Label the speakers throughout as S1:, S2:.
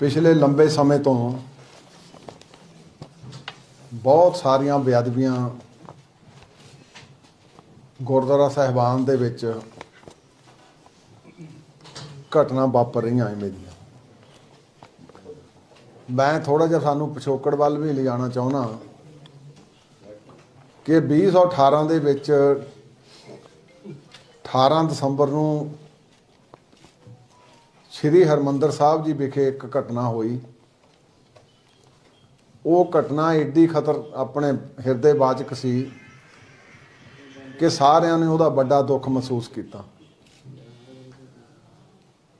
S1: ਪਿਛਲੇ ਲੰਬੇ ਸਮੇਂ ਤੋਂ ਬਹੁਤ ਸਾਰੀਆਂ ਬੇਅਦਬੀਆਂ ਗੁਰਦੁਆਰਾ ਸਾਹਿਬਾਨ ਦੇ ਵਿੱਚ ਘਟਨਾ ਵਾਪਰ ਰਹੀਆਂ ਐਵੇਂ ਦੀਆਂ। ਮੈਂ ਥੋੜਾ ਜਿਹਾ ਸਾਨੂੰ ਪਿਛੋਕੜ ਵੱਲ ਵੀ ਲਿਜਾਣਾ ਚਾਹੁੰਦਾ ਕਿ 2018 ਦੇ ਵਿੱਚ 18 ਦਸੰਬਰ ਨੂੰ ਸ਼੍ਰੀ ਹਰਮੰਦਰ ਸਾਹਿਬ ਜੀ ਵਿਖੇ ਇੱਕ ਘਟਨਾ ਹੋਈ। ਉਹ ਘਟਨਾ ਏਡੀ ਖਤਰ ਆਪਣੇ ਹਿਰਦੇ ਵਾਚਕ ਸੀ ਕਿ ਸਾਰਿਆਂ ਨੇ ਉਹਦਾ ਵੱਡਾ ਦੁੱਖ ਮਹਿਸੂਸ ਕੀਤਾ।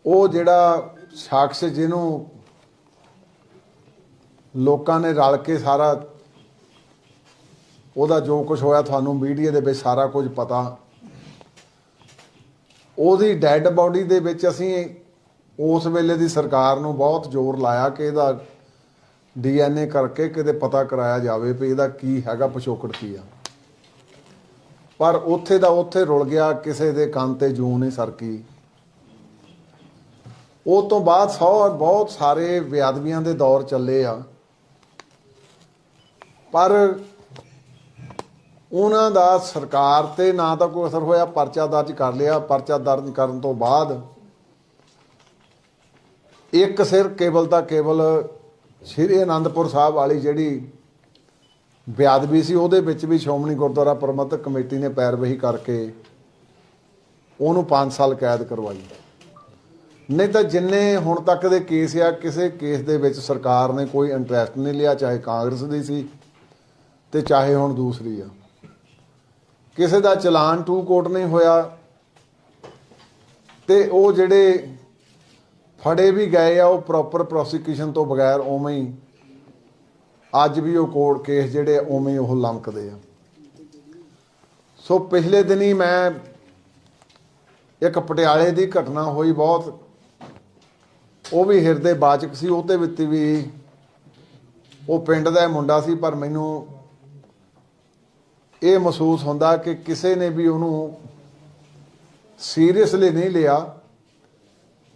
S1: ਉਹ ਜਿਹੜਾ ਸਾਖਸ ਜਿਹਨੂੰ ਲੋਕਾਂ ਨੇ ਰਲ ਕੇ ਸਾਰਾ ਉਹਦਾ ਜੋ ਕੁਝ ਹੋਇਆ ਤੁਹਾਨੂੰ ਮੀਡੀਆ ਦੇ ਵਿੱਚ ਸਾਰਾ ਕੁਝ ਪਤਾ। ਉਹਦੀ ਡੈੱਡ ਬਾਡੀ ਦੇ ਵਿੱਚ ਅਸੀਂ ਉਸ ਵੇਲੇ ਦੀ ਸਰਕਾਰ ਨੂੰ ਬਹੁਤ ਜ਼ੋਰ ਲਾਇਆ ਕਿ ਇਹਦਾ ਡੀਐਨਏ ਕਰਕੇ ਕਿਤੇ ਪਤਾ ਕਰਾਇਆ ਜਾਵੇ ਵੀ ਇਹਦਾ ਕੀ ਹੈਗਾ, ਪਿਛੋਕੜ ਕੀ ਆ। ਪਰ ਉੱਥੇ ਦਾ ਉੱਥੇ ਰੁਲ ਗਿਆ, ਕਿਸੇ ਦੇ ਕੰਨ ਤੇ ਜੂੰ ਨਹੀਂ ਸਰਕੀ। ਉਹ ਤੋਂ ਬਾਅਦ ਸੌ, ਬਹੁਤ ਸਾਰੇ ਵਿਆਦਵੀਆਂ ਦੇ ਦੌਰ ਚੱਲੇ ਆ। ਪਰ ਉਹਨਾਂ ਦਾ ਸਰਕਾਰ ਤੇ ਨਾ ਤਾਂ ਕੋਈ ਅਸਰ ਹੋਇਆ, ਪਰਚਾ ਦਰਜ ਕਰ ਲਿਆ। ਪਰਚਾ ਦਰਜ ਕਰਨ ਤੋਂ ਬਾਅਦ ਇੱਕ ਸਿਰ ਕੇਵਲ ਤਾਂ ਕੇਵਲ ਸ਼੍ਰੀ ਅਨੰਦਪੁਰ ਸਾਹਿਬ ਵਾਲੀ ਜਿਹੜੀ ਬਿਆਦਬੀ ਸੀ, ਉਹਦੇ ਵਿੱਚ ਵੀ ਸ਼੍ਰੋਮਣੀ ਗੁਰਦੁਆਰਾ ਪ੍ਰਬੰਧਕ ਕਮੇਟੀ ਨੇ ਪੈਰਵਹੀ ਕਰਕੇ ਉਹਨੂੰ 5 ਸਾਲ ਕੈਦ ਕਰਵਾਈ। ਨਹੀਂ ਤਾਂ ਜਿੰਨੇ ਹੁਣ ਤੱਕ ਦੇ ਕੇਸ ਆ, ਕਿਸੇ ਕੇਸ ਦੇ ਵਿੱਚ ਸਰਕਾਰ ਨੇ ਕੋਈ ਇੰਟਰਸਟ ਨਹੀਂ ਲਿਆ, ਚਾਹੇ ਕਾਂਗਰਸ ਦੀ ਸੀ ਤੇ ਚਾਹੇ ਹੁਣ ਦੂਸਰੀ ਆ। ਕਿਸੇ ਦਾ ਚਲਾਨ ਟੂ ਕੋਟ ਨਹੀਂ ਹੋਇਆ ਤੇ ਉਹ ਜਿਹੜੇ ਫੜੇ ਵੀ ਗਏ ਆ, ਉਹ ਪ੍ਰੋਪਰ ਪ੍ਰੋਸੀਕਿਊਸ਼ਨ ਤੋਂ ਬਗੈਰ ਉਵੇਂ ਹੀ, ਅੱਜ ਵੀ ਉਹ ਕੋਰਟ ਕੇਸ ਜਿਹੜੇ ਉਵੇਂ ਹੀ ਉਹ ਲੰਕਦੇ ਆ। ਸੋ ਪਿਛਲੇ ਦਿਨੀ ਮੈਂ ਇੱਕ ਪਟਿਆਲੇ ਦੀ ਘਟਨਾ ਹੋਈ ਬਹੁਤ, ਉਹ ਵੀ ਹਿਰਦੇ ਬਾਚਕ ਸੀ ਉਹਦੇ ਵਿੱਚ ਵੀ ਉਹ ਪਿੰਡ ਦਾ ਮੁੰਡਾ ਸੀ, ਪਰ ਮੈਨੂੰ ਇਹ ਮਹਿਸੂਸ ਹੁੰਦਾ ਕਿ ਕਿਸੇ ਨੇ ਵੀ ਉਹਨੂੰ ਸੀਰੀਅਸਲੀ ਨਹੀਂ ਲਿਆ।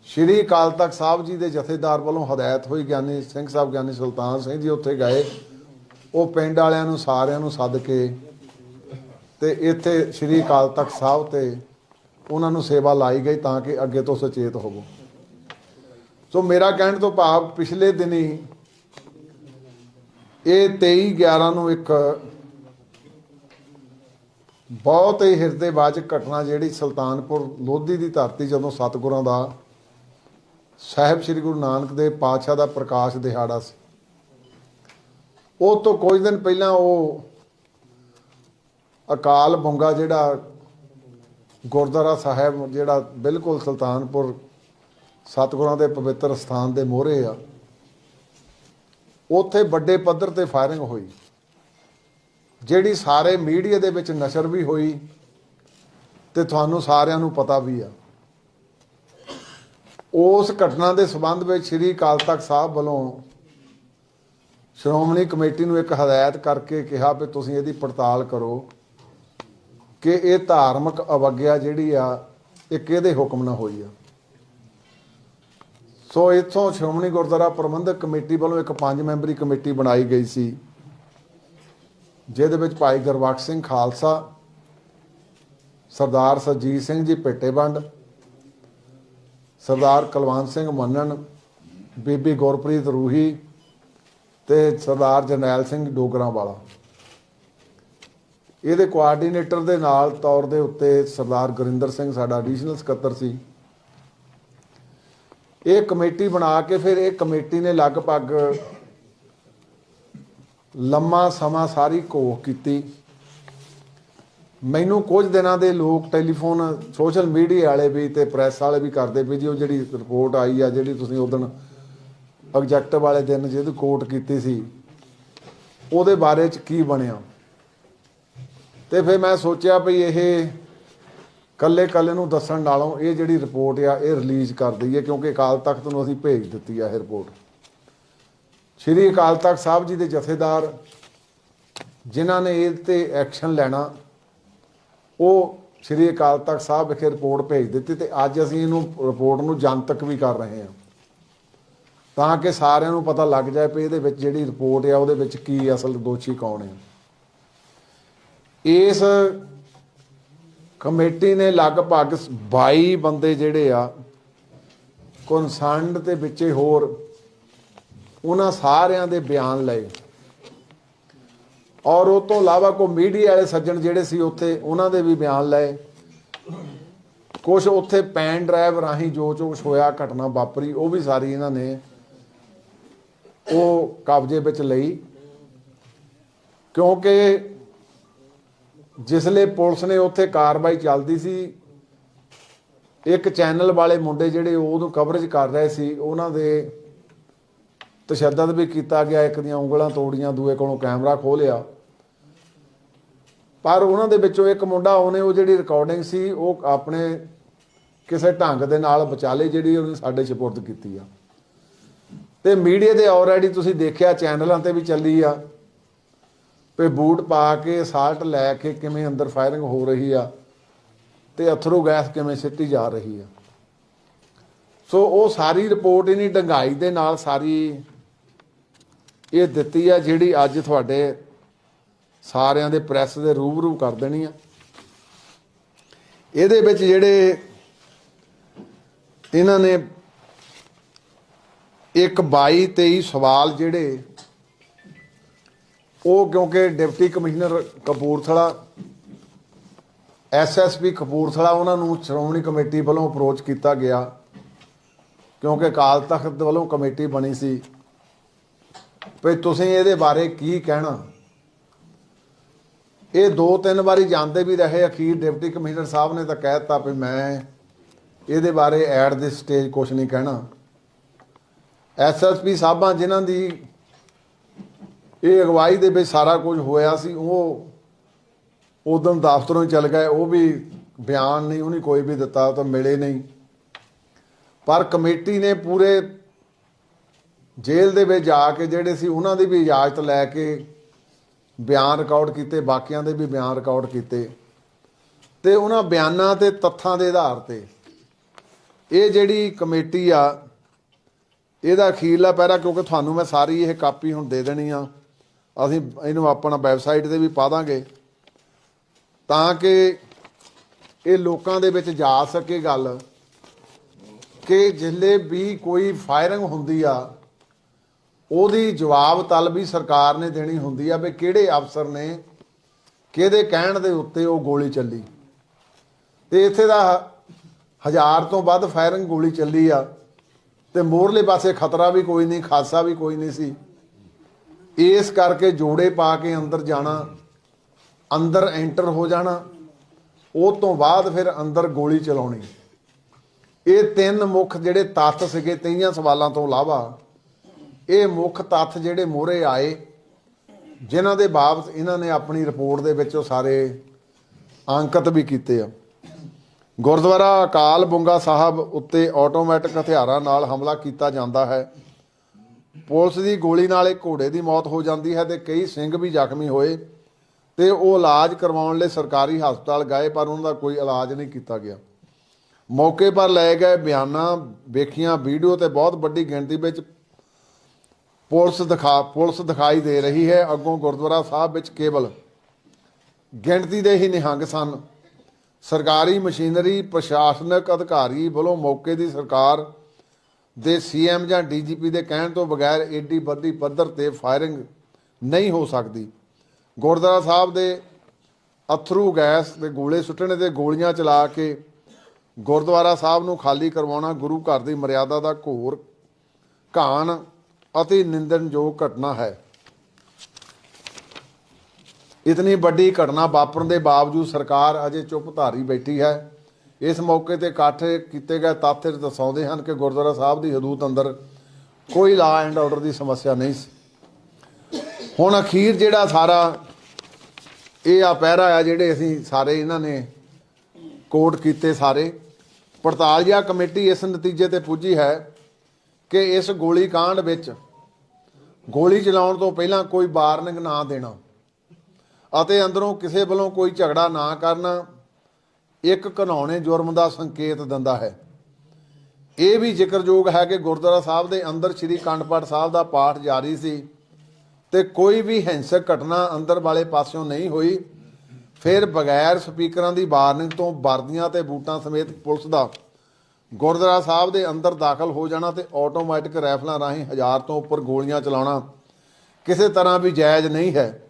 S1: ਸ਼੍ਰੀ ਅਕਾਲ ਤਖਤ ਸਾਹਿਬ ਜੀ ਦੇ ਜਥੇਦਾਰ ਵੱਲੋਂ ਹਦਾਇਤ ਹੋਈ, ਗਿਆਨੀ ਸਿੰਘ ਸਾਹਿਬ, ਗਿਆਨੀ ਸੁਲਤਾਨ ਸਿੰਘ ਜੀ ਉੱਥੇ ਗਏ। ਉਹ ਪਿੰਡ ਵਾਲਿਆਂ ਨੂੰ, ਸਾਰਿਆਂ ਨੂੰ ਸੱਦ ਕੇ ਤੇ ਇੱਥੇ ਸ਼੍ਰੀ ਅਕਾਲ ਤਖਤ ਸਾਹਿਬ ਤੇ ਉਹਨਾਂ ਨੂੰ ਸੇਵਾ ਲਾਈ ਗਈ ਤਾਂ ਕਿ ਅੱਗੇ ਤੋਂ ਸੁਚੇਤ ਹੋਵੋ। ਸੋ ਮੇਰਾ ਕਹਿਣ ਤੋਂ ਭਾਵ, ਪਿਛਲੇ ਦਿਨੀ ਇਹ 23 11 ਨੂੰ ਇੱਕ ਬਹੁਤ ਹੀ ਹਿਰਦੇਵਾਚਕ ਘਟਨਾ ਜਿਹੜੀ ਸੁਲਤਾਨਪੁਰ ਲੋਧੀ ਦੀ ਧਰਤੀ ਜਦੋਂ ਸਤਿਗੁਰਾਂ ਦਾ ਸਾਹਿਬ ਸ੍ਰੀ ਗੁਰੂ ਨਾਨਕ ਦੇਵ ਪਾਤਸ਼ਾਹ ਦਾ ਪ੍ਰਕਾਸ਼ ਦਿਹਾੜਾ ਸੀ। ਉਹ ਤੋਂ ਕੁਝ ਦਿਨ ਪਹਿਲਾਂ ਉਹ ਅਕਾਲ ਬੁੰਗਾ ਜਿਹੜਾ ਗੁਰਦੁਆਰਾ ਸਾਹਿਬ ਜਿਹੜਾ ਬਿਲਕੁਲ ਸੁਲਤਾਨਪੁਰ ਸਤਿਗੁਰਾਂ ਦੇ ਪਵਿੱਤਰ ਸਥਾਨ ਦੇ ਮੋਹਰੇ ਆ, ਉੱਥੇ ਵੱਡੇ ਪੱਧਰ ਤੇ ਫਾਇਰਿੰਗ ਹੋਈ। ਜਿਹੜੀ ਸਾਰੇ ਮੀਡੀਆ ਦੇ ਵਿੱਚ ਨਸ਼ਰ ਵੀ ਹੋਈ ਤੇ ਤੁਹਾਨੂੰ ਸਾਰਿਆਂ ਨੂੰ ਪਤਾ ਵੀ ਆ। ਉਸ ਘਟਨਾ ਦੇ ਸਬੰਧ ਵਿੱਚ ਸ੍ਰੀ ਅਕਾਲ ਤਖਤ ਸਾਹਿਬ ਵੱਲੋਂ ਸ਼੍ਰੋਮਣੀ ਕਮੇਟੀ ਨੂੰ ਇੱਕ ਹਦਾਇਤ ਕਰਕੇ ਕਿਹਾ ਵੀ ਤੁਸੀਂ ਇਹਦੀ ਪੜਤਾਲ ਕਰੋ ਕਿ ਇਹ ਧਾਰਮਿਕ ਅਵਗਿਆ ਜਿਹੜੀ ਆ, ਇਹ ਕਿਹਦੇ ਹੁਕਮ ਨਾਲ ਹੋਈ ਆ। ਸੋ ਇਥੋਂ ਸ਼੍ਰੋਮਣੀ ਗੁਰਦੁਆਰਾ ਪ੍ਰਬੰਧਕ ਕਮੇਟੀ ਵੱਲੋਂ ਇੱਕ ਪੰਜ ਮੈਂਬਰੀ ਕਮੇਟੀ ਬਣਾਈ ਗਈ ਸੀ, ਜਿਹਦੇ ਵਿੱਚ ਭਾਈ ਗੁਰਬਖਸ਼ ਸਿੰਘ ਖਾਲਸਾ, ਸਰਦਾਰ ਸਰਜੀਤ ਸਿੰਘ ਜੀ ਭੇਟੇਵੰਡ ਸਰਦਾਰ ਕੁਲਵੰਤ ਸਿੰਘ ਮੰਨਣ, ਬੀਬੀ ਗੁਰਪ੍ਰੀਤ ਰੂਹੀ ਤੇ ਸਰਦਾਰ ਜਰਨੈਲ ਸਿੰਘ ਡੋਗਰਾਂ ਵਾਲਾ ਇਹਦੇ ਕੋਆਰਡੀਨੇਟਰ ਦੇ ਨਾਲ ਤੌਰ ਦੇ ਉੱਤੇ ਸਰਦਾਰ ਗੁਰਿੰਦਰ ਸਿੰਘ ਸਾਡਾ ਐਡੀਸ਼ਨਲ ਸਕੱਤਰ ਸੀ। ਇਹ ਕਮੇਟੀ ਬਣਾ ਕੇ ਫਿਰ ਇਹ ਕਮੇਟੀ ਨੇ ਲਗਭਗ ਲੰਮਾ ਸਮਾਂ ਸਾਰੀ ਘੋਖ ਕੀਤੀ। ਮੈਨੂੰ ਕੁਝ ਦਿਨਾਂ ਦੇ ਲੋਕ ਟੈਲੀਫੋਨ, ਸੋਸ਼ਲ ਮੀਡੀਆ ਵਾਲੇ ਵੀ ਤੇ ਪ੍ਰੈਸ ਵਾਲੇ ਵੀ ਕਰਦੇ ਵੀ ਜੀ, ਉਹ ਜਿਹੜੀ ਰਿਪੋਰਟ ਆਈ ਆ, ਜਿਹੜੀ ਤੁਸੀਂ ਉਦੋਂ ਆਬਜੈਕਟਿਵ ਵਾਲੇ ਦਿਨ ਜਿਹਦੀ ਕੋਟ ਕੀਤੀ ਸੀ, ਉਹਦੇ ਬਾਰੇ ਚ ਕੀ ਬਣਿਆ? ਤੇ ਫਿਰ ਮੈਂ ਸੋਚਿਆ ਵੀ ਇਹ ਕੱਲੇ ਕੱਲੇ ਨੂੰ ਦੱਸਣ ਨਾਲੋਂ ਇਹ ਜਿਹੜੀ ਰਿਪੋਰਟ ਆ, ਇਹ ਰਿਲੀਜ਼ ਕਰ ਦਈਏ, ਕਿਉਂਕਿ ਅਕਾਲ ਤਖਤ ਨੂੰ ਅਸੀਂ ਭੇਜ ਦਿੱਤੀ ਆ ਇਹ ਰਿਪੋਰਟ ਸ਼੍ਰੀ ਅਕਾਲ ਤਖਤ ਸਾਹਿਬ ਜੀ ਦੇ ਜਥੇਦਾਰ, ਜਿਨ੍ਹਾਂ ਨੇ ਇਹ ਤੇ ਐਕਸ਼ਨ ਲੈਣਾ ਉਹ ਸ਼੍ਰੀ ਅਕਾਲ ਤਖਤ ਸਾਹਿਬ ਵਿਖੇ ਰਿਪੋਰਟ ਭੇਜ ਦਿੱਤੀ ਤੇ ਅੱਜ ਅਸੀਂ ਇਹਨੂੰ ਰਿਪੋਰਟ ਨੂੰ ਜਨਤਕ ਵੀ ਕਰ ਰਹੇ ਹਾਂ। ਤਾਂ ਕਿ ਸਾਰਿਆਂ ਨੂੰ ਪਤਾ ਲੱਗ ਜਾਏ ਵੀ ਇਹਦੇ ਵਿੱਚ ਜਿਹੜੀ ਰਿਪੋਰਟ ਆ, ਉਹਦੇ ਵਿੱਚ ਕੀ ਅਸਲ ਦੋਸ਼ੀ ਕੌਣ ਹੈ। ਇਸ ਕਮੇਟੀ ਨੇ ਲਗਭਗ 22 ਬੰਦੇ ਜਿਹੜੇ ਆ ਕਨਸਰਨਡ ਤੇ ਵਿੱਚੇ ਹੋਰ, ਉਹਨਾਂ ਸਾਰਿਆਂ ਦੇ ਬਿਆਨ ਲਏ। ਔਰ ਉਹ ਤੋਂ ਇਲਾਵਾ ਕੋ ਮੀਡੀਆ ਵਾਲੇ ਸੱਜਣ ਜਿਹੜੇ ਸੀ ਉੱਥੇ, ਉਹਨਾਂ ਦੇ ਵੀ ਬਿਆਨ ਲਏ। ਕੁਝ ਉੱਥੇ ਪੈਨ ਡਰਾਈਵ ਰਾਹੀਂ ਜੋ ਜੋ ਹੋਇਆ, ਘਟਨਾ ਵਾਪਰੀ, ਉਹ ਵੀ ਸਾਰੀ ਇਹਨਾਂ ਨੇ ਉਹ ਕਬਜ਼ੇ ਵਿੱਚ ਲਈ। ਕਿਉਂਕਿ ਜਿਸਲੇ ਪੁਲਿਸ ਨੇ ਉੱਥੇ ਕਾਰਵਾਈ ਚੱਲਦੀ ਸੀ, ਇੱਕ ਚੈਨਲ ਵਾਲੇ ਮੁੰਡੇ ਜਿਹੜੇ ਉਹਨੂੰ ਕਵਰੇਜ ਕਰ ਰਹੇ ਸੀ, ਉਹਨਾਂ ਦੇ ਤਸ਼ੱਦਦ ਵੀ ਕੀਤਾ ਗਿਆ, ਇੱਕ ਦੀਆਂ ਉਂਗਲਾਂ ਤੋੜੀਆਂ, ਦੂਏ ਕੋਲੋਂ ਕੈਮਰਾ ਖੋਲਿਆ ਪਰ ਉਹਨਾਂ ਦੇ ਵਿੱਚੋਂ ਇੱਕ ਮੁੰਡਾ, ਉਹਨੇ ਉਹ ਜਿਹੜੀ ਰਿਕਾਰਡਿੰਗ ਸੀ, ਉਹ ਆਪਣੇ ਕਿਸੇ ਢੰਗ ਦੇ ਨਾਲ ਵਿਚਾਲੇ ਜਿਹੜੀ ਉਹਨੇ ਸਾਡੇ ਸਪੁਰਦ ਕੀਤੀ ਆ। ਤੇ ਮੀਡੀਆ ਦੇ ਆਲਰੇਡੀ ਤੁਸੀਂ ਦੇਖਿਆ, ਚੈਨਲਾਂ ਤੇ ਵੀ ਚੱਲੀ ਆ ਵੀ ਬੂਟ ਪਾ ਕੇ, ਸਾਲਟ ਲੈ ਕੇ ਕਿਵੇਂ ਅੰਦਰ ਫਾਇਰਿੰਗ ਹੋ ਰਹੀ ਆ ਤੇ ਅਥਰੂ ਗੈਸ ਕਿਵੇਂ ਸਿੱਟੀ ਜਾ ਰਹੀ ਆ। ਸੋ ਉਹ ਸਾਰੀ ਰਿਪੋਰਟ ਇਹਨੀ ਡੰਗਾਈ ਦੇ ਨਾਲ ਸਾਰੀ ਇਹ ਦਿੱਤੀ ਆ ਜਿਹੜੀ ਅੱਜ ਤੁਹਾਡੇ ਸਾਰਿਆਂ ਦੇ ਪ੍ਰੈਸ ਦੇ ਰੂਬਰੂ ਕਰ ਦੇਣੀ ਆ। ਇਹਦੇ ਵਿੱਚ ਜਿਹੜੇ ਇਹਨਾਂ ਨੇ ਇੱਕ 22 23 ਸਵਾਲ ਜਿਹੜੇ, ਉਹ ਕਿਉਂਕਿ deputy commissioner Kapurthala SSP Kapurthala ਉਹਨਾਂ ਨੂੰ ਸ਼੍ਰੋਮਣੀ ਕਮੇਟੀ ਵੱਲੋਂ ਅਪਰੋਚ ਕੀਤਾ ਗਿਆ ਕਿਉਂਕਿ ਅਕਾਲ ਤਖਤ ਵੱਲੋਂ ਕਮੇਟੀ ਬਣੀ ਸੀ। ਵੀ ਤੁਸੀਂ ਇਹਦੇ ਬਾਰੇ ਕੀ ਕਹਿਣਾ? ਇਹ ਦੋ ਤਿੰਨ ਵਾਰੀ ਜਾਂਦੇ ਵੀ ਰਹੇ, ਅਖੀਰ ਡਿਪਟੀ ਕਮਿਸ਼ਨਰ ਸਾਹਿਬ ਨੇ ਤਾਂ ਕਹਿ ਦਿੱਤਾ ਵੀ ਮੈਂ ਇਹਦੇ ਬਾਰੇ ਐਟ ਦੀ ਸਟੇਜ ਕੁਝ ਨਹੀਂ ਕਹਿਣਾ। ਐਸਐਸਪੀ ਸਾਹਿਬਾਂ ਜਿਨ੍ਹਾਂ ਦੀ ਇਹ ਅਗਵਾਈ ਦੇ ਵਿੱਚ ਸਾਰਾ ਕੁਝ ਹੋਇਆ ਸੀ, ਉਹ ਉਦੋਂ ਦਫ਼ਤਰੋਂ ਹੀ ਚਲ ਗਏ, ਉਹ ਵੀ ਬਿਆਨ ਨਹੀਂ, ਉਹਨੇ ਕੋਈ ਵੀ ਦਿੱਤਾ ਤਾਂ ਮਿਲੇ ਨਹੀਂ। ਪਰ ਕਮੇਟੀ ਨੇ ਪੂਰੇ ਜੇਲ੍ਹ ਦੇ ਵਿੱਚ ਜਾ ਕੇ ਜਿਹੜੇ ਸੀ ਉਹਨਾਂ ਦੀ ਵੀ ਇਜਾਜ਼ਤ ਲੈ ਕੇ ਬਿਆਨ ਰਿਕਾਰਡ ਕੀਤੇ, ਬਾਕੀਆਂ ਦੇ ਵੀ ਬਿਆਨ ਰਿਕਾਰਡ ਕੀਤੇ। ਤੇ ਉਹਨਾਂ ਬਿਆਨਾਂ ਤੇ ਤੱਥਾਂ ਦੇ ਆਧਾਰ ਤੇ ਇਹ ਜਿਹੜੀ ਕਮੇਟੀ ਆ, ਇਹਦਾ ਅਖੀਰਲਾ ਪੈਰਾ ਕਿਉਂਕਿ ਤੁਹਾਨੂੰ ਮੈਂ ਸਾਰੀ ਇਹ ਕਾਪੀ ਹੁਣ ਦੇ ਦੇਣੀ ਆ, ਅਸੀਂ ਇਹਨੂੰ ਆਪਣਾ ਵੈਬਸਾਈਟ ਤੇ ਵੀ ਪਾ ਦਾਂਗੇ, ਤਾਂ ਕਿ ਇਹ ਲੋਕਾਂ ਦੇ ਵਿੱਚ ਜਾ ਸਕੇ ਗੱਲ, ਕਿ ਜਿੱਲੇ ਵੀ ਕੋਈ ਫਾਇਰਿੰਗ ਹੁੰਦੀ ਆ ਉਹਦੀ ਜਵਾਬ ਤਲਬੀ ਸਰਕਾਰ ਨੇ ਦੇਣੀ ਹੁੰਦੀ ਆ ਵੀ ਕਿਹੜੇ ਅਫਸਰ ਨੇ, ਕਿਹਦੇ ਕਹਿਣ ਦੇ ਉੱਤੇ ਉਹ ਗੋਲੀ ਚੱਲੀ। ਤੇ ਇੱਥੇ ਦਾ ਹਜ਼ਾਰ ਤੋਂ ਵੱਧ ਫਾਇਰਿੰਗ ਗੋਲੀ ਚੱਲੀ ਆ। ਤੇ ਮੋਰਲੇ ਪਾਸੇ ਖਤਰਾ ਵੀ ਕੋਈ ਨਹੀਂ, ਖਾਸਾ ਵੀ ਕੋਈ ਨਹੀਂ ਸੀ। ਇਸ ਕਰਕੇ ਜੋੜੇ ਪਾ ਕੇ ਅੰਦਰ ਜਾਣਾ, ਅੰਦਰ ਐਂਟਰ ਹੋ ਜਾਣਾ, ਉਹ ਤੋਂ ਬਾਅਦ ਫਿਰ ਅੰਦਰ ਗੋਲੀ ਚਲਾਉਣੀ। ਇਹ ਤਿੰਨ ਮੁੱਖ ਜਿਹੜੇ ਤੱਤ ਸੀਗੇ, ਤੇਈਆਂ ਸਵਾਲਾਂ ਤੋਂ ਇਲਾਵਾ ਇਹ ਮੁੱਖ ਤੱਥ ਜਿਹੜੇ ਮੋਹਰੇ ਆਏ, ਜਿਨ੍ਹਾਂ ਦੇ ਬਾਬਤ ਇਹਨਾਂ ਨੇ ਆਪਣੀ ਰਿਪੋਰਟ ਦੇ ਵਿੱਚ ਉਹ ਸਾਰੇ ਅੰਕਿਤ ਵੀ ਕੀਤੇ ਆ। ਗੁਰਦੁਆਰਾ ਅਕਾਲ ਬੁੰਗਾ ਸਾਹਿਬ ਉੱਤੇ ਆਟੋਮੈਟਿਕ ਹਥਿਆਰਾਂ ਨਾਲ ਹਮਲਾ ਕੀਤਾ ਜਾਂਦਾ ਹੈ। ਪੁਲਿਸ ਦੀ ਗੋਲੀ ਨਾਲ ਇੱਕ ਘੋੜੇ ਦੀ ਮੌਤ ਹੋ ਜਾਂਦੀ ਹੈ ਤੇ ਕਈ ਸਿੰਘ ਵੀ ਜ਼ਖਮੀ ਹੋਏ ਤੇ ਉਹ ਇਲਾਜ ਕਰਵਾਉਣ ਲਈ ਸਰਕਾਰੀ ਹਸਪਤਾਲ ਗਏ, ਪਰ ਉਹਨਾਂ ਦਾ ਕੋਈ ਇਲਾਜ ਨਹੀਂ ਕੀਤਾ ਗਿਆ। ਮੌਕੇ ਪਰ ਲਏ ਗਏ ਬਿਆਨਾਂ, ਵੇਖੀਆਂ, ਵੀਡੀਓ ਤੇ ਬਹੁਤ ਵੱਡੀ ਗਿਣਤੀ ਵਿੱਚ ਪੁਲਿਸ ਦਿਖਾ, ਪੁਲਿਸ ਦਿਖਾਈ ਦੇ ਰਹੀ ਹੈ ਅੱਗੋਂ ਗੁਰਦੁਆਰਾ ਸਾਹਿਬ ਵਿੱਚ ਕੇਵਲ ਗਿਣਤੀ ਦੇ ਹੀ ਨਿਹੰਗ ਸਨ। ਸਰਕਾਰੀ ਮਸ਼ੀਨਰੀ, ਪ੍ਰਸ਼ਾਸਨਿਕ ਅਧਿਕਾਰੀ ਵੱਲੋਂ ਮੌਕੇ ਦੀ ਸਰਕਾਰ ਦੇ ਸੀਐਮ ਜਾਂ ਡੀਜੀਪੀ ਦੇ ਕਹਿਣ ਤੋਂ ਬਗੈਰ ਏਡੀ ਵੱਡੀ ਪੱਧਰ ਤੇ ਫਾਇਰਿੰਗ ਨਹੀਂ ਹੋ ਸਕਦੀ। ਗੁਰਦੁਆਰਾ ਸਾਹਿਬ ਦੇ ਅਥਰੂ ਗੈਸ ਦੇ ਗੋਲੇ ਸੁੱਟਣੇ ਤੇ ਗੋਲੀਆਂ ਚਲਾ ਕੇ ਗੁਰਦੁਆਰਾ ਸਾਹਿਬ ਨੂੰ ਖਾਲੀ ਕਰਵਾਉਣਾ ਗੁਰੂ ਘਰ ਦੀ ਮਰਿਆਦਾ ਦਾ ਘੋਰ ਘਾਣ ਅਤੇ ਨਿੰਦਣਯੋਗ ਘਟਨਾ ਹੈ। ਇਤਨੀ ਵੱਡੀ ਘਟਨਾ ਵਾਪਰਨ ਦੇ ਬਾਵਜੂਦ ਸਰਕਾਰ ਅਜੇ ਚੁੱਪ ਧਾਰੀ ਬੈਠੀ ਹੈ। ਇਸ ਮੌਕੇ ਤੇ ਇਕੱਠ ਕੀਤੇ ਗਏ ਤੱਥ ਇਹ ਦਰਸਾਉਂਦੇ ਹਨ ਕਿ ਗੁਰਦੁਆਰਾ ਸਾਹਿਬ ਦੀ ਹਦੂਦ ਅੰਦਰ ਕੋਈ ਲਾ ਐਂਡ ਆਰਡਰ ਦੀ ਸਮੱਸਿਆ ਨਹੀਂ ਸੀ। ਹੁਣ ਅਖੀਰ ਜਿਹੜਾ ਸਾਰਾ ਇਹ ਆ ਪਹਿਰਾ ਆ ਜਿਹੜੇ ਅਸੀਂ ਸਾਰੇ ਇਹਨਾਂ ਨੇ ਕੋਟ ਕੀਤੇ ਸਾਰੇ, ਪੜਤਾਲ ਪੜਤਾਲੀਆ ਕਮੇਟੀ ਇਸ ਨਤੀਜੇ ਤੇ ਪੁੱਜੀ ਹੈ ਕਿ ਇਸ ਗੋਲੀ ਕਾਂਡ ਵਿੱਚ ਗੋਲੀ ਚਲਾਉਣ ਤੋਂ ਪਹਿਲਾਂ ਕੋਈ ਵਾਰਨਿੰਗ ਨਾ ਦੇਣਾ ਅਤੇ ਅੰਦਰੋਂ ਕਿਸੇ ਵੱਲੋਂ ਕੋਈ ਝਗੜਾ ਨਾ ਕਰਨਾ, ਇੱਕ ਘਨਾਉਣੇ ਜੁਰਮ ਦਾ ਸੰਕੇਤ ਦਿੰਦਾ ਹੈ। ਇਹ ਵੀ ਜ਼ਿਕਰਯੋਗ ਹੈ ਕਿ ਗੁਰਦੁਆਰਾ ਸਾਹਿਬ ਦੇ ਅੰਦਰ ਸ੍ਰੀ ਅਖੰਡ ਪਾਠ ਸਾਹਿਬ ਦਾ ਪਾਠ ਜਾਰੀ ਸੀ ਤੇ ਕੋਈ ਵੀ ਹਿੰਸਕ ਘਟਨਾ ਅੰਦਰ ਵਾਲੇ ਪਾਸਿਓਂ ਨਹੀਂ ਹੋਈ। ਫਿਰ ਬਗੈਰ ਸਪੀਕਰਾਂ ਦੀ ਵਾਰਨਿੰਗ ਤੋਂ ਵਰਦੀਆਂ ਤੇ ਬੂਟਾਂ ਸਮੇਤ ਪੁਲਿਸ ਦਾ ਗੁਰਦੁਆਰਾ ਸਾਹਿਬ ਦੇ ਅੰਦਰ ਦਾਖਲ ਹੋ ਜਾਣਾ ਤੇ ਆਟੋਮੈਟਿਕ ਰਾਈਫਲਾਂ ਰਾਹੀਂ ਹਜ਼ਾਰ ਤੋਂ ਉੱਪਰ ਗੋਲੀਆਂ ਚਲਾਉਣਾ ਕਿਸੇ ਤਰ੍ਹਾਂ ਵੀ ਜਾਇਜ਼ ਨਹੀਂ ਹੈ।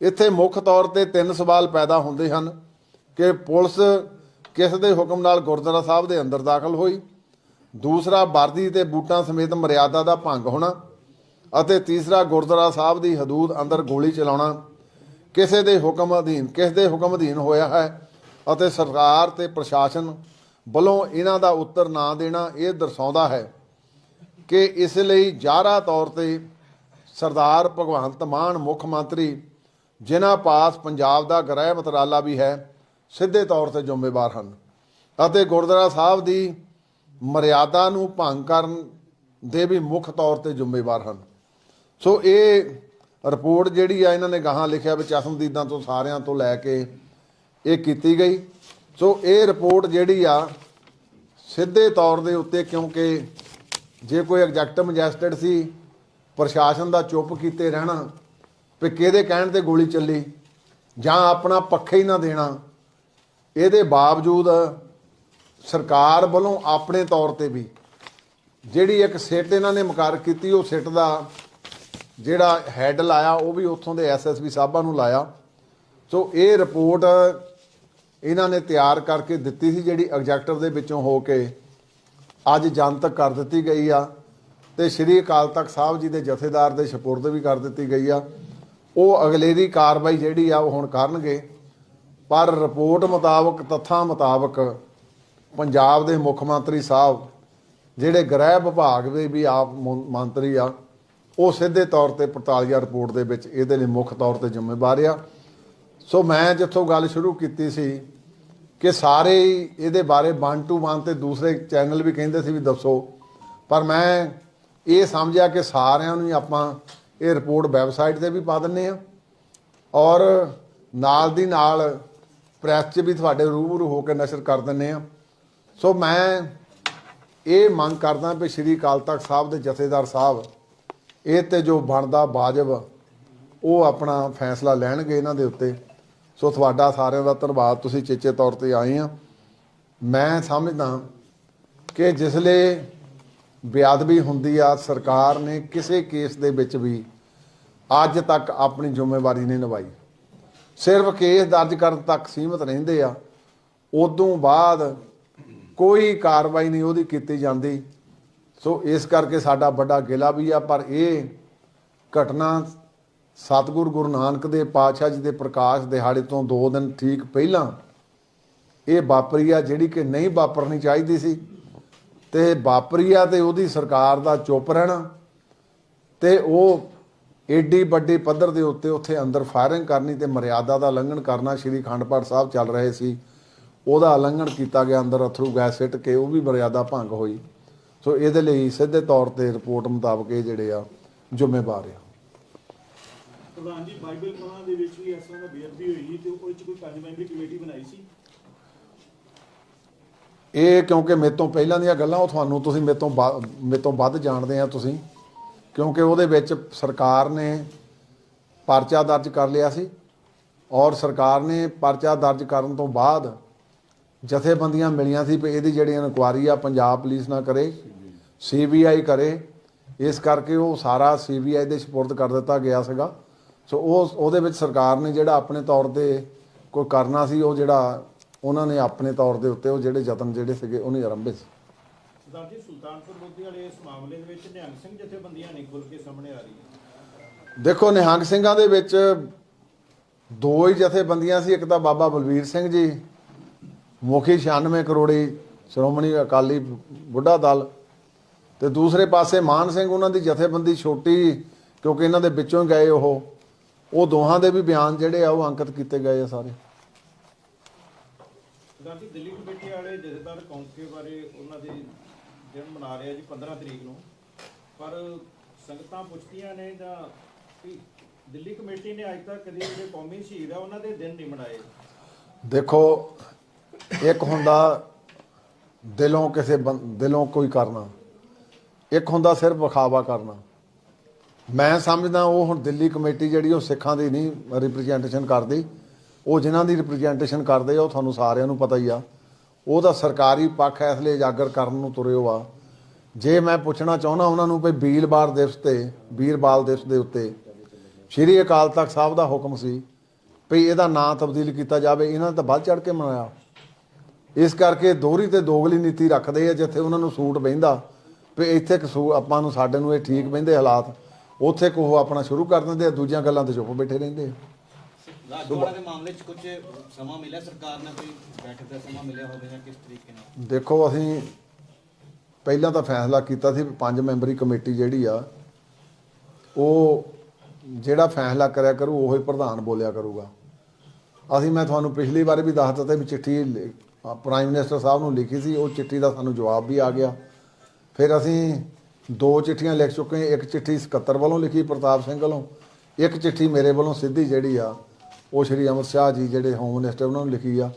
S1: ਇੱਥੇ ਮੁੱਖ ਤੌਰ ਤੇ ਤਿੰਨ ਸਵਾਲ ਪੈਦਾ ਹੁੰਦੇ ਹਨ ਕਿ ਪੁਲਿਸ ਕਿਸ ਦੇ ਹੁਕਮ ਨਾਲ ਗੁਰਦੁਆਰਾ ਸਾਹਿਬ ਦੇ ਅੰਦਰ ਦਾਖਲ ਹੋਈ? ਦੂਸਰਾ, ਵਰਦੀ ਤੇ ਬੂਟਾਂ ਸਮੇਤ ਮਰਿਆਦਾ ਦਾ ਭੰਗ ਹੋਣਾ ਅਤੇ ਤੀਸਰਾ, ਗੁਰਦੁਆਰਾ ਸਾਹਿਬ ਦੀ ਹਦੂਦ ਅੰਦਰ ਗੋਲੀ ਚਲਾਉਣਾ। ਕਿਸੇ ਦੇ ਹੁਕਮ ਅਧੀਨ, ਕਿਸ ਦੇ ਹੁਕਮ ਅਧੀਨ ਹੋਇਆ ਹੈ ਅਤੇ ਸਰਕਾਰ ਤੇ ਪ੍ਰਸ਼ਾਸਨ ਵੱਲੋਂ ਇਹਨਾਂ ਦਾ ਉੱਤਰ ਨਾ ਦੇਣਾ ਇਹ ਦਰਸਾਉਂਦਾ ਹੈ ਕਿ ਇਸ ਲਈ ਜਾਰਾ ਤੌਰ ਤੇ ਸਰਦਾਰ ਭਗਵੰਤ ਮਾਨ ਮੁੱਖ ਮੰਤਰੀ, ਜਿਨ੍ਹਾਂ ਪਾਸ ਪੰਜਾਬ ਦਾ ਗ੍ਰਹਿ ਮੰਤਰਾਲਾ ਵੀ ਹੈ, ਸਿੱਧੇ ਤੌਰ ਤੇ ਜ਼ਿੰਮੇਵਾਰ ਹਨ ਅਤੇ ਗੁਰਦੁਆਰਾ ਸਾਹਿਬ ਦੀ ਮਰਿਆਦਾ ਨੂੰ ਭੰਗ ਕਰਨ ਦੇ ਵੀ ਮੁੱਖ ਤੌਰ ਤੇ ਜ਼ਿੰਮੇਵਾਰ ਹਨ। ਸੋ ਇਹ ਰਿਪੋਰਟ ਜਿਹੜੀ ਆ, ਇਹਨਾਂ ਨੇ ਗਾਹਾਂ ਲਿਖਿਆ ਵੀ ਚਸ਼ਮਦੀਦਾਂ ਤੋਂ ਸਾਰਿਆਂ ਤੋਂ ਲੈ ਕੇ ਇਹ ਕੀਤੀ ਗਈ। ਸੋ ਇਹ ਰਿਪੋਰਟ ਜਿਹੜੀ ਆ, ਸਿੱਧੇ ਤੌਰ ਦੇ ਉੱਤੇ ਕਿਉਂਕਿ ਜੇ ਕੋਈ ਐਗਜੈਕਟ ਮੈਜਿਸਟਰੇਟ ਸੀ, ਪ੍ਰਸ਼ਾਸਨ ਦਾ ਚੁੱਪ ਕੀਤੇ ਰਹਿਣਾ ਵੀ ਕਿਹਦੇ ਕਹਿਣ ਤੇ ਗੋਲੀ ਚੱਲੀ ਜਾਂ ਆਪਣਾ ਪੱਖੇ ਹੀ ਨਾ ਦੇਣਾ, ਇਹਦੇ ਬਾਵਜੂਦ ਸਰਕਾਰ ਵੱਲੋਂ ਆਪਣੇ ਤੌਰ ਤੇ ਵੀ ਜਿਹੜੀ ਇੱਕ ਸਿੱਟ ਇਹਨਾਂ ਨੇ ਮੁਕਾਰ ਕੀਤੀ, ਉਹ ਸਿੱਟ ਦਾ ਜਿਹੜਾ ਹੈੱਡ ਲਾਇਆ, ਉਹ ਵੀ ਉੱਥੋਂ ਦੇ ਐਸਐਸਪੀ ਸਾਹਿਬਾਂ ਨੂੰ ਲਾਇਆ। ਸੋ ਇਹ ਰਿਪੋਰਟ ਇਹਨਾਂ ਨੇ ਤਿਆਰ ਕਰਕੇ ਦਿੱਤੀ ਸੀ ਜਿਹੜੀ ਐਗਜ਼ੈਕਟਿਵ ਦੇ ਵਿੱਚੋਂ ਹੋ ਕੇ ਅੱਜ ਜਨਤਕ ਕਰ ਦਿੱਤੀ ਗਈ ਆ ਤੇ ਸ਼੍ਰੀ ਅਕਾਲ ਤਖਤ ਸਾਹਿਬ ਜੀ ਦੇ ਜਥੇਦਾਰ ਦੇ ਸਪੁਰਦ ਵੀ ਕਰ ਦਿੱਤੀ ਗਈ ਆ। ਉਹ ਅਗਲੇਰੀ ਕਾਰਵਾਈ ਜਿਹੜੀ ਆ ਉਹ ਹੁਣ ਕਰਨਗੇ। ਪਰ ਰਿਪੋਰਟ ਮੁਤਾਬਕ, ਤੱਥਾਂ ਮੁਤਾਬਕ ਪੰਜਾਬ ਦੇ ਮੁੱਖ ਮੰਤਰੀ ਸਾਹਿਬ ਜਿਹੜੇ ਗ੍ਰਹਿ ਵਿਭਾਗ ਦੇ ਵੀ ਆਪ ਮੰਤਰੀ ਆ, ਉਹ ਸਿੱਧੇ ਤੌਰ ਤੇ ਪੜਤਾਲੀਆ ਰਿਪੋਰਟ ਦੇ ਵਿੱਚ ਇਹਦੇ ਲਈ ਮੁੱਖ ਤੌਰ ਤੇ ਜ਼ਿੰਮੇਵਾਰ ਆ। ਸੋ ਮੈਂ ਜਿੱਥੋਂ ਗੱਲ ਸ਼ੁਰੂ ਕੀਤੀ ਸੀ ਕਿ ਸਾਰੇ ਇਹਦੇ ਬਾਰੇ 1 ਟੂ 1 ਤੇ ਦੂਸਰੇ ਚੈਨਲ ਵੀ ਕਹਿੰਦੇ ਸੀ ਵੀ ਦੱਸੋ। ਪਰ ਮੈਂ ਇਹ ਸਮਝਿਆ ਕਿ ਸਾਰਿਆਂ ਨੂੰ ਹੀ ਆਪਾਂ ਇਹ ਰਿਪੋਰਟ ਵੈਬਸਾਈਟ ਤੇ ਵੀ ਪਾ ਦਿੰਨੇ ਆ ਔਰ ਨਾਲ ਦੀ ਨਾਲ ਪ੍ਰੈਸ 'ਚ ਵੀ ਤੁਹਾਡੇ ਰੂਬਰੂ ਹੋ ਕੇ ਨਸ਼ਰ ਕਰ ਦਿੰਨੇ ਆ ਸੋ ਮੈਂ ਇਹ ਮੰਗ ਕਰਦਾ ਵੀ ਸ਼੍ਰੀ ਅਕਾਲ ਤਖਤ ਸਾਹਿਬ ਦੇ ਜਥੇਦਾਰ ਸਾਹਿਬ, ਇਹ ਤੇ ਜੋ ਬਣਦਾ ਬਾਜਬ ਉਹ ਆਪਣਾ ਫੈਸਲਾ ਲੈਣਗੇ ਇਹਨਾਂ ਦੇ ਉੱਤੇ। ਸੋ ਤੁਹਾਡਾ ਸਾਰਿਆਂ ਦਾ ਧੰਨਵਾਦ, ਤੁਸੀਂ ਚੇਚੇ ਤੌਰ ਤੇ ਆਏ ਆ। ਮੈਂ ਸਮਝਦਾ ਕਿ ਜਿਸਲੇ ਬੇਅਦਬੀ ਹੁੰਦੀ ਆ, ਸਰਕਾਰ ਨੇ ਕਿਸੇ ਕੇਸ ਦੇ ਵਿੱਚ ਵੀ ਅੱਜ ਤੱਕ ਆਪਣੀ ਜ਼ਿੰਮੇਵਾਰੀ ਨਹੀਂ ਨਿਭਾਈ। ਸਿਰਫ ਕੇਸ ਦਰਜ ਕਰਨ ਤੱਕ ਸੀਮਤ ਰਹਿੰਦੇ ਆ, ਉਦੋਂ ਬਾਅਦ ਕੋਈ ਕਾਰਵਾਈ ਨਹੀਂ ਉਹਦੀ ਕੀਤੀ ਜਾਂਦੀ। ਸੋ ਇਸ ਕਰਕੇ ਸਾਡਾ ਵੱਡਾ ਗਿਲਾ ਵੀ ਆ, ਪਰ ਇਹ ਘਟਨਾ ਸਤਿਗੁਰੂ ਗੁਰੂ ਨਾਨਕ ਦੇ ਪਾਤਸ਼ਾਹ ਜੀ ਦੇ ਪ੍ਰਕਾਸ਼ ਦਿਹਾੜੇ ਤੋਂ 2 ਦਿਨ ਠੀਕ ਪਹਿਲਾਂ ਇਹ ਵਾਪਰੀ ਆ, ਜਿਹੜੀ ਕਿ ਨਹੀਂ ਵਾਪਰਨੀ ਚਾਹੀਦੀ ਸੀ। ਤੇ ਵਾਪਰੀ ਆ ਤੇ ਉਹਦੀ ਸਰਕਾਰ ਦਾ ਚੁੱਪ ਰਹਿਣਾ ਤੇ ਉਹ ਏਡੀ ਵੱਡੀ ਪੱਧਰ ਦੇ ਉੱਤੇ ਉੱਥੇ ਅੰਦਰ ਫਾਇਰਿੰਗ ਕਰਨੀ ਤੇ ਮਰਿਆਦਾ ਦਾ ਉਲੰਘਣ ਕਰਨਾ ਸ਼੍ਰੀ ਅਖੰਡ ਪਾਠ ਸਾਹਿਬ ਚੱਲ ਰਹੇ ਸੀ। ਉਹਦਾ ਉਲੰਘਣ ਕੀਤਾ ਗਿਆ, ਅੰਦਰ ਅਥਰੂ ਗੈਸ ਸਿੱਟ ਕੇ ਉਹ ਵੀ ਮਰਿਆਦਾ ਭੰਗ ਹੋਈ। ਸੋ ਇਹਦੇ ਲਈ ਸਿੱਧੇ ਤੌਰ ਤੇ ਰਿਪੋਰਟ ਮੁਤਾਬਕ ਇਹ ਜਿਹੜੇ ਆ ਜ਼ਿੰਮੇਵਾਰ ਆ।
S2: ਪ੍ਰਧਾਨ ਜੀ, ਬਾਈਬਲ ਪੜ੍ਹਨ ਦੇ ਵਿੱਚ ਵੀ ਇਸ ਤਰ੍ਹਾਂ ਦਾ ਬੇਅਦਬੀ ਹੋਈ ਤੇ ਉਹ 'ਚ ਕੋਈ ਪੰਜ ਮੈਂਬਰੀ ਕਮੇਟੀ ਬਣਾਈ ਸੀ?
S1: ਇਹ ਕਿਉਂਕਿ ਮੇਰੇ ਤੋਂ ਪਹਿਲਾਂ ਦੀਆਂ ਗੱਲਾਂ, ਉਹ ਤੁਹਾਨੂੰ ਤੁਸੀਂ ਮੇਰੇ ਤੋਂ ਮੇਰੇ ਤੋਂ ਵੱਧ ਜਾਣਦੇ ਆ ਤੁਸੀਂ। ਕਿਉਂਕਿ ਉਹਦੇ ਵਿੱਚ ਸਰਕਾਰ ਨੇ ਪਰਚਾ ਦਰਜ ਕਰ ਲਿਆ ਸੀ ਔਰ ਸਰਕਾਰ ਨੇ ਪਰਚਾ ਦਰਜ ਕਰਨ ਤੋਂ ਬਾਅਦ ਜਥੇਬੰਦੀਆਂ ਮਿਲੀਆਂ ਸੀ ਵੀ ਇਹਦੀ ਜਿਹੜੀ ਇਨਕੁਆਰੀ ਆ ਪੰਜਾਬ ਪੁਲਿਸ ਨਾ ਕਰੇ, ਸੀਬੀਆਈ ਕਰੇ। ਇਸ ਕਰਕੇ ਉਹ ਸਾਰਾ ਸੀਬੀਆਈ ਦੇ ਸਪੁਰਦ ਕਰ ਦਿੱਤਾ ਗਿਆ ਸੀਗਾ। ਸੋ ਉਹ ਉਹਦੇ ਵਿੱਚ ਸਰਕਾਰ ਨੇ ਜਿਹੜਾ ਆਪਣੇ ਤੌਰ ਤੇ ਕੋਈ ਕਰਨਾ ਸੀ ਉਹ ਜਿਹੜਾ ਉਹਨਾਂ ਨੇ ਆਪਣੇ ਤੌਰ ਦੇ ਉੱਤੇ ਉਹ ਜਿਹੜੇ ਯਤਨ ਜਿਹੜੇ ਸੀਗੇ ਉਹਨੇ ਆਰੰਭੇ ਸੀ।
S2: ਸਰਦਾਰ ਜੀ ਸੁਲਤਾਨਪੁਰ ਲੋਧੀ ਵਾਲੇ ਇਸ ਮਾਮਲੇ ਦੇ ਵਿੱਚ ਨਿਹੰਗ ਸਿੰਘ ਜਥੇਬੰਦੀਆਂ ਨਹੀਂ ਖੁੱਲ ਕੇ ਸਾਹਮਣੇ ਆ ਰਹੀਆਂ
S1: ਦੇਖੋ ਨਿਹੰਗ ਸਿੰਘਾਂ ਦੇ ਵਿੱਚ ਦੋ ਹੀ ਜਥੇਬੰਦੀਆਂ ਸੀ ਇੱਕ ਤਾਂ ਬਾਬਾ ਬਲਵੀਰ ਸਿੰਘ ਜੀ ਮੁਖੀ 96 ਕਰੋੜੀ ਸ਼੍ਰੋਮਣੀ ਅਕਾਲੀ ਬੁੱਢਾ ਦਲ ਤੇ ਦੂਸਰੇ ਪਾਸੇ ਮਾਨ ਸਿੰਘ ਉਹਨਾਂ ਦੀ ਜਥੇਬੰਦੀ ਛੋਟੀ ਕਿਉਂਕਿ ਇਹਨਾਂ ਦੇ ਵਿੱਚੋਂ ਗਏ ਉਹ। ਉਹ ਦੋਹਾਂ ਦੇ ਵੀ ਬਿਆਨ ਜਿਹੜੇ ਆ ਉਹ ਅੰਕਿਤ ਕੀਤੇ ਗਏ ਆ ਸਾਰੇ।
S2: ਸਰਦਾਰ ਜੀ ਦਿੱਲੀ ਕਮੇਟੀ ਵਾਲੇ ਜਥੇਦਾਰ ਕੌਂਕੇ ਬਾਰੇ ਉਹਨਾਂ ਦੇ ਦਿਨ ਮਨਾ ਰਹੇ ਜੀ 15 ਤਰੀਕ ਨੂੰ। ਪਰ ਸੰਗਤਾਂ ਪੁੱਛਦੀਆਂ ਨੇ ਜਾਂ ਕਿ ਦਿੱਲੀ ਕਮੇਟੀ ਨੇ ਅੱਜ ਤੱਕ ਕਦੇ ਜਿਹੜੇ ਕੌਮੀ ਸ਼ਹੀਦ ਆ ਉਹਨਾਂ ਦੇ ਦਿਨ ਨਹੀਂ ਮਨਾਏ।
S1: ਦੇਖੋ ਇੱਕ ਹੁੰਦਾ ਦਿਲੋਂ ਕਿਸੇ ਦਿਲੋਂ ਕੋਈ ਕਰਨਾ ਇੱਕ ਹੁੰਦਾ ਸਿਰਫ ਵਿਖਾਵਾ ਕਰਨਾ। ਮੈਂ ਸਮਝਦਾ ਉਹ ਹੁਣ ਦਿੱਲੀ ਕਮੇਟੀ ਜਿਹੜੀ ਉਹ ਸਿੱਖਾਂ ਦੀ ਨਹੀਂ ਰਿਪਰੈਜ਼ੈਂਟੇਸ਼ਨ ਕਰਦੀ, ਉਹ ਜਿਨ੍ਹਾਂ ਦੀ ਰਿਪਰੈਜ਼ੈਂਟੇਸ਼ਨ ਕਰਦੇ ਆ, ਉਹ ਤੁਹਾਨੂੰ ਸਾਰਿਆਂ ਨੂੰ ਪਤਾ ਹੀ ਆ। ਉਹ ਤਾਂ ਸਰਕਾਰੀ ਪੱਖ ਇਸ ਲਈ ਉਜਾਗਰ ਕਰਨ ਨੂੰ ਤੁਰਿਓ ਆ। ਜੇ ਮੈਂ ਪੁੱਛਣਾ ਚਾਹੁੰਦਾ ਉਹਨਾਂ ਨੂੰ ਵੀ ਵੀਰਵਾਰ ਦਿਵਸ ਤੇ, ਵੀਰਬਾਲ ਦਿਵਸ ਦੇ ਉੱਤੇ, ਸ਼੍ਰੀ ਅਕਾਲ ਤਖਤ ਸਾਹਿਬ ਦਾ ਹੁਕਮ ਸੀ ਵੀ ਇਹਦਾ ਨਾਂ ਤਬਦੀਲ ਕੀਤਾ ਜਾਵੇ, ਇਹਨਾਂ ਨੇ ਤਾਂ ਵੱਧ ਚੜ ਕੇ ਮਨਾਇਆ। ਇਸ ਕਰਕੇ ਦੋਹਰੀ ਤੇ ਦੋਗਲੀ ਨੀਤੀ ਰੱਖਦੇ ਆ, ਜਿੱਥੇ ਉਹਨਾਂ ਨੂੰ ਸੂਟ ਬਹਿੰਦਾ, ਵੀ ਇੱਥੇ ਕਸੂ ਆਪਾਂ ਨੂੰ, ਸਾਡੇ ਨੂੰ ਇਹ ਠੀਕ ਬਹਿੰਦੇ ਹਾਲਾਤ। ਉੱਥੇ ਕੋ ਉਹ ਆਪਣਾ ਸ਼ੁਰੂ ਕਰ ਦਿੰਦੇ ਆ ਦੂਜੀਆਂ ਗੱਲਾਂ ਤੇ ਚੁੱਪ ਬੈਠੇ ਰਹਿੰਦੇ ਆ।
S3: ਰਾਜਵਾੜਾ ਦੇ ਮਾਮਲੇ 'ਚ ਕੁਝ ਸਮਾਂ ਮਿਲਿਆ? ਸਰਕਾਰ ਨੇ ਕੋਈ ਬੈਠਕ ਦਾ ਸਮਾਂ ਮਿਲਿਆ ਹੋਵੇ ਜਾਂ ਕਿਸ ਤਰੀਕੇ ਨਾਲ?
S1: ਦੇਖੋ ਅਸੀਂ ਪਹਿਲਾਂ ਤਾਂ ਫੈਸਲਾ ਕੀਤਾ ਸੀ ਪੰਜ ਮੈਂਬਰੀ ਕਮੇਟੀ ਜਿਹੜੀ ਆ ਉਹ ਜਿਹੜਾ ਫੈਸਲਾ ਕਰਿਆ ਕਰੂ ਉਹ ਹੀ ਪ੍ਰਧਾਨ ਬੋਲਿਆ ਕਰੂਗਾ। ਅਸੀਂ ਮੈਂ ਤੁਹਾਨੂੰ ਪਿਛਲੀ ਵਾਰ ਵੀ ਦੱਸ ਦਿੱਤਾ ਵੀ ਚਿੱਠੀ ਪ੍ਰਾਈਮ ਮਿਨਿਸਟਰ ਸਾਹਿਬ ਨੂੰ ਲਿਖੀ ਸੀ ਉਹ ਚਿੱਠੀ ਦਾ ਸਾਨੂੰ ਜਵਾਬ ਵੀ ਆ ਗਿਆ। ਫਿਰ ਅਸੀਂ ਦੋ ਚਿੱਠੀਆਂ ਲਿਖ ਚੁੱਕੇ ਇੱਕ ਚਿੱਠੀ ਸਕੱਤਰ ਵੱਲੋਂ ਲਿਖੀ ਪ੍ਰਤਾਪ ਸਿੰਘ ਵੱਲੋਂ। ਇੱਕ ਚਿੱਠੀ ਮੇਰੇ ਵੱਲੋਂ ਸਿੱਧੀ ਜਿਹੜੀ ਆ ਉਹ ਸ਼੍ਰੀ ਅਮਰ ਸ਼ਾਹ ਜੀ ਜਿਹੜੇ ਹੋਮ ਮਿਨਿਸਟਰ ਉਹਨਾਂ ਨੂੰ ਲਿਖੀ ਆ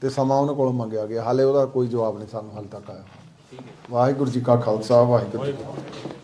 S1: ਤੇ ਸਮਾਂ ਉਹਨਾਂ ਕੋਲੋਂ ਮੰਗਿਆ ਗਿਆ। ਹਾਲੇ ਉਹਦਾ ਕੋਈ ਜਵਾਬ ਨਹੀਂ ਸਾਨੂੰ ਹਾਲੇ ਤੱਕ ਆਇਆ। ਵਾਹਿਗੁਰੂ ਜੀ ਕਾ ਖਾਲਸਾ ਵਾਹਿਗੁਰੂ ਜੀ ਕੀ ਫਤਿਹ।